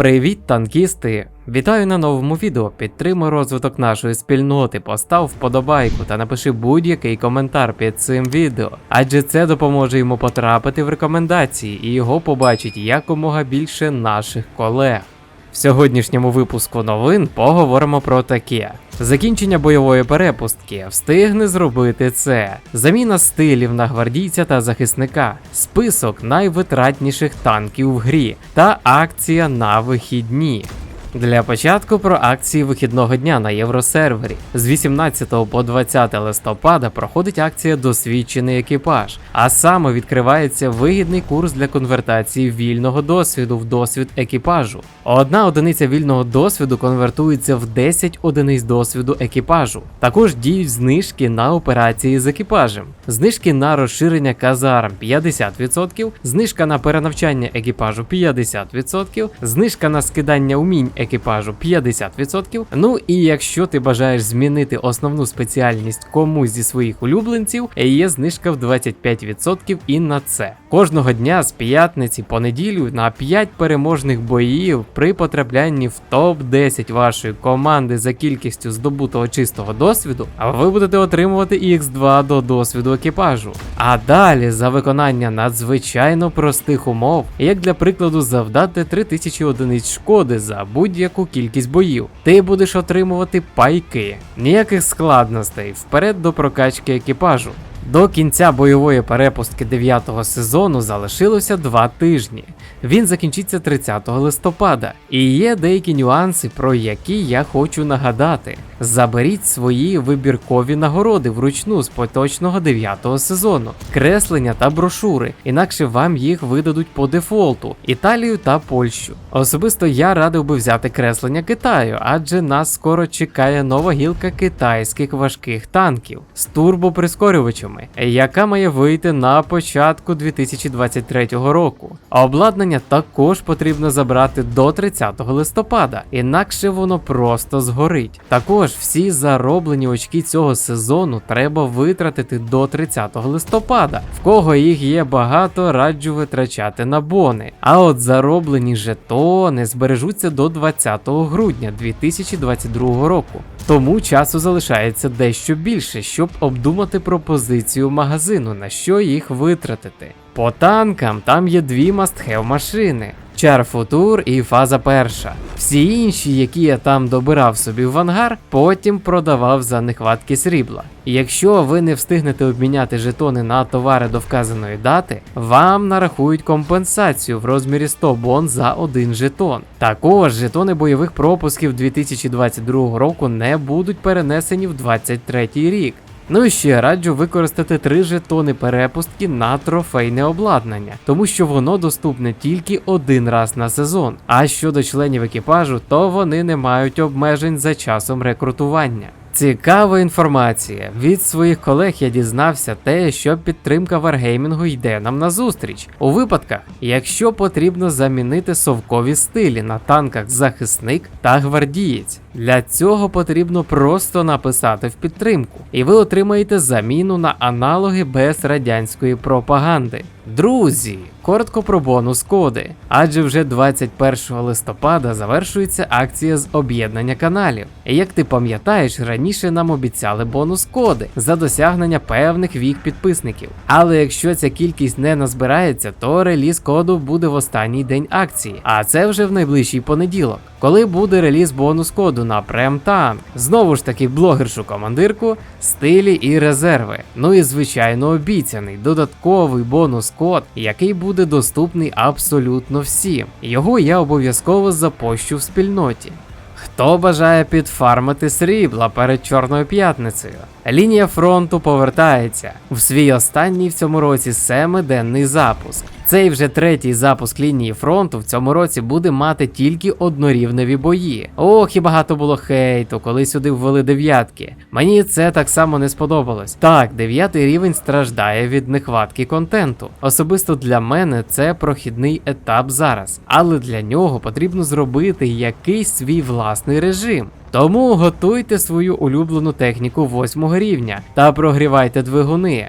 Привіт, танкісти! Вітаю на новому відео. Підтримай розвиток нашої спільноти, постав вподобайку та напиши будь-який коментар під цим відео, адже це допоможе йому потрапити в рекомендації і його побачить якомога більше наших колег. В сьогоднішньому випуску новин поговоримо про таке: закінчення бойової перепустки. Встигне зробити це, заміна стилів на гвардійця та захисника, список найвитратніших танків в грі. Та акція на вихідні. Для початку про акції вихідного дня на євросервері. З 18 по 20 листопада проходить акція Досвідчений екіпаж, а саме відкривається вигідний курс для конвертації вільного досвіду в досвід екіпажу. Одна одиниця вільного досвіду конвертується в 10 одиниць досвіду екіпажу. Також діють знижки на операції з екіпажем, знижки на розширення казарм 50%, знижка на перенавчання екіпажу 50%, знижка на скидання умінь екіпажу 50%. Ну і якщо ти бажаєш змінити основну спеціальність комусь зі своїх улюбленців, є знижка в 25% і на це. Кожного дня з п'ятниці по неділю на 5 переможних боїв при потраплянні в топ-10 вашої команди за кількістю здобутого чистого досвіду, а ви будете отримувати X2 до досвіду екіпажу. А далі за виконання надзвичайно простих умов, як для прикладу, завдати 3000 одиниць шкоди за будь-яку кількість боїв. Ти будеш отримувати пайки, ніяких складностей вперед до прокачки екіпажу. До кінця бойової перепустки 9-го сезону залишилося два тижні. Він закінчиться 30 листопада, і є деякі нюанси, про які я хочу нагадати. Заберіть свої вибіркові нагороди вручну з поточного 9-го сезону, креслення та брошури, інакше вам їх видадуть по дефолту Італію та Польщу. Особисто я радив би взяти креслення Китаю, адже нас скоро чекає нова гілка китайських важких танків з турбоприскорювачами, яка має вийти на початку 2023 року. А обладнання також потрібно забрати до 30 листопада, інакше воно просто згорить. Також всі зароблені очки цього сезону треба витратити до 30 листопада. В кого їх є багато, раджу витрачати на бони. А от зароблені жетони збережуться до 20 грудня 2022 року. Тому часу залишається дещо більше, щоб обдумати пропозицію магазину, на що їх витратити. По танкам там є дві мастхев машини. Чар Футур і фаза перша. Всі інші, які я там добирав собі в ангар, потім продавав за нехватки срібла. Якщо ви не встигнете обміняти жетони на товари до вказаної дати, вам нарахують компенсацію в розмірі 100 бон за один жетон. Також жетони бойових пропусків 2022 року не будуть перенесені в 2023 рік. Ну і ще раджу використати три жетони перепустки на трофейне обладнання, тому що воно доступне тільки один раз на сезон. А щодо членів екіпажу, то вони не мають обмежень за часом рекрутування. Цікава інформація. Від своїх колег я дізнався те, що підтримка варгеймінгу йде нам на зустріч. У випадках, якщо потрібно замінити совкові стилі на танках захисник та гвардієць. Для цього потрібно просто написати в підтримку, і ви отримаєте заміну на аналоги без радянської пропаганди. Друзі, коротко про бонус коди, адже вже 21 листопада завершується акція з об'єднання каналів. І як ти пам'ятаєш, раніше нам обіцяли бонус коди за досягнення певних вік підписників. Але якщо ця кількість не назбирається, то реліз коду буде в останній день акції, а це вже в найближчий понеділок, коли буде реліз бонус коду на премтанк. Знову ж таки, блогершу командирку, стилі і резерви. Ну і звичайно обіцяний додатковий бонус код, який буде доступний абсолютно всім. Його я обов'язково запощу в спільноті. Хто бажає підфармити срібла перед Чорною п'ятницею? Лінія фронту повертається в свій останній в цьому році семиденний запуск. Цей вже третій запуск лінії фронту в цьому році буде мати тільки однорівневі бої. Ох, і багато було хейту, коли сюди ввели дев'ятки. Мені це так само не сподобалось. Так, дев'ятий рівень страждає від нехватки контенту. Особисто для мене це прохідний етап зараз, але для нього потрібно зробити якийсь свій власний режим. Тому готуйте свою улюблену техніку восьмого рівня та прогрівайте двигуни.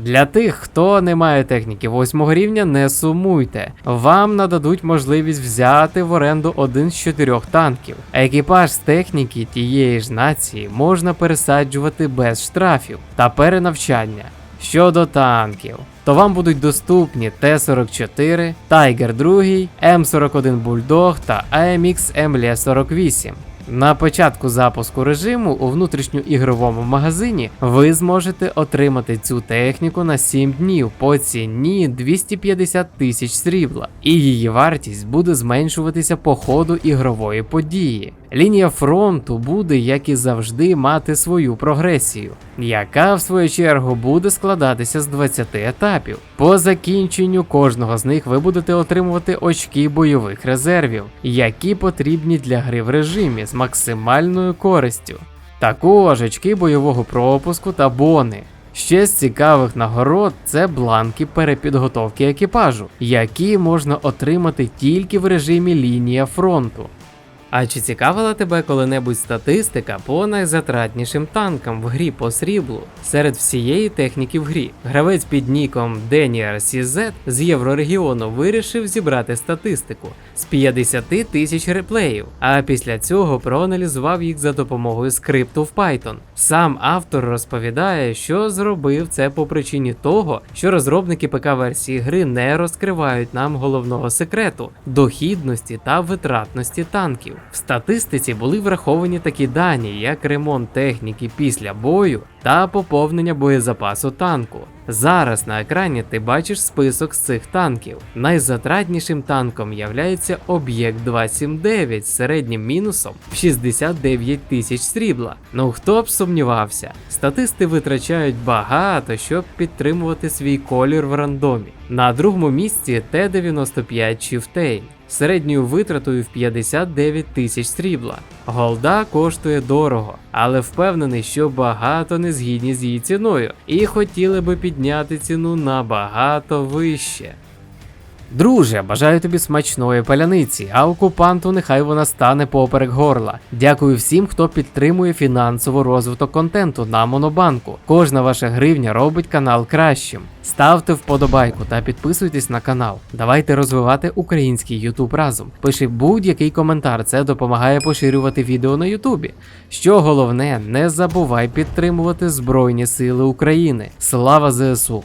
Для тих, хто не має техніки 8 рівня, не сумуйте. Вам нададуть можливість взяти в оренду один з чотирьох танків. Екіпаж з техніки тієї ж нації можна пересаджувати без штрафів та перенавчання. Щодо танків, то вам будуть доступні Т-44, Тайгер 2, М41 Bulldog та AMX MLE 48. На початку запуску режиму у внутрішньоігровому магазині ви зможете отримати цю техніку на 7 днів по ціні 250 тисяч срібла, і її вартість буде зменшуватися по ходу ігрової події. Лінія фронту буде, як і завжди, мати свою прогресію, яка в свою чергу буде складатися з 20 етапів. По закінченню кожного з них ви будете отримувати очки бойових резервів, які потрібні для гри в режимі з максимальною користю. Також очки бойового пропуску та бони. Ще з цікавих нагород це бланки перепідготовки екіпажу, які можна отримати тільки в режимі лінія фронту. А чи цікавила тебе коли-небудь статистика по найзатратнішим танкам в грі по сріблу серед всієї техніки в грі? Гравець під ніком Denier CZ з Єврорегіону вирішив зібрати статистику з 50 тисяч реплеїв, а після цього проаналізував їх за допомогою скрипту в Python. Сам автор розповідає, що зробив це по причині того, що розробники ПК-версії гри не розкривають нам головного секрету дохідності та витратності танків. В статистиці були враховані такі дані, як ремонт техніки після бою та поповнення боєзапасу танку. Зараз на екрані ти бачиш список з цих танків. Найзатратнішим танком являється об'єкт 279 з середнім мінусом в 69 тисяч срібла. Ну хто б сумнівався, статисти витрачають багато, щоб підтримувати свій колір в рандомі. На другому місці Т-95 Chieftain з середньою витратою в 59 тисяч срібла. Голда коштує дорого, але впевнений, що багато не згідні з її ціною, і хотіли би підняти ціну набагато вище. Друже, бажаю тобі смачної паляниці, а окупанту нехай вона стане поперек горла. Дякую всім, хто підтримує фінансово розвиток контенту на Монобанку. Кожна ваша гривня робить канал кращим. Ставте вподобайку та підписуйтесь на канал. Давайте розвивати український YouTube разом. Пиши будь-який коментар, це допомагає поширювати відео на Ютубі. Що головне, не забувай підтримувати Збройні Сили України. Слава ЗСУ!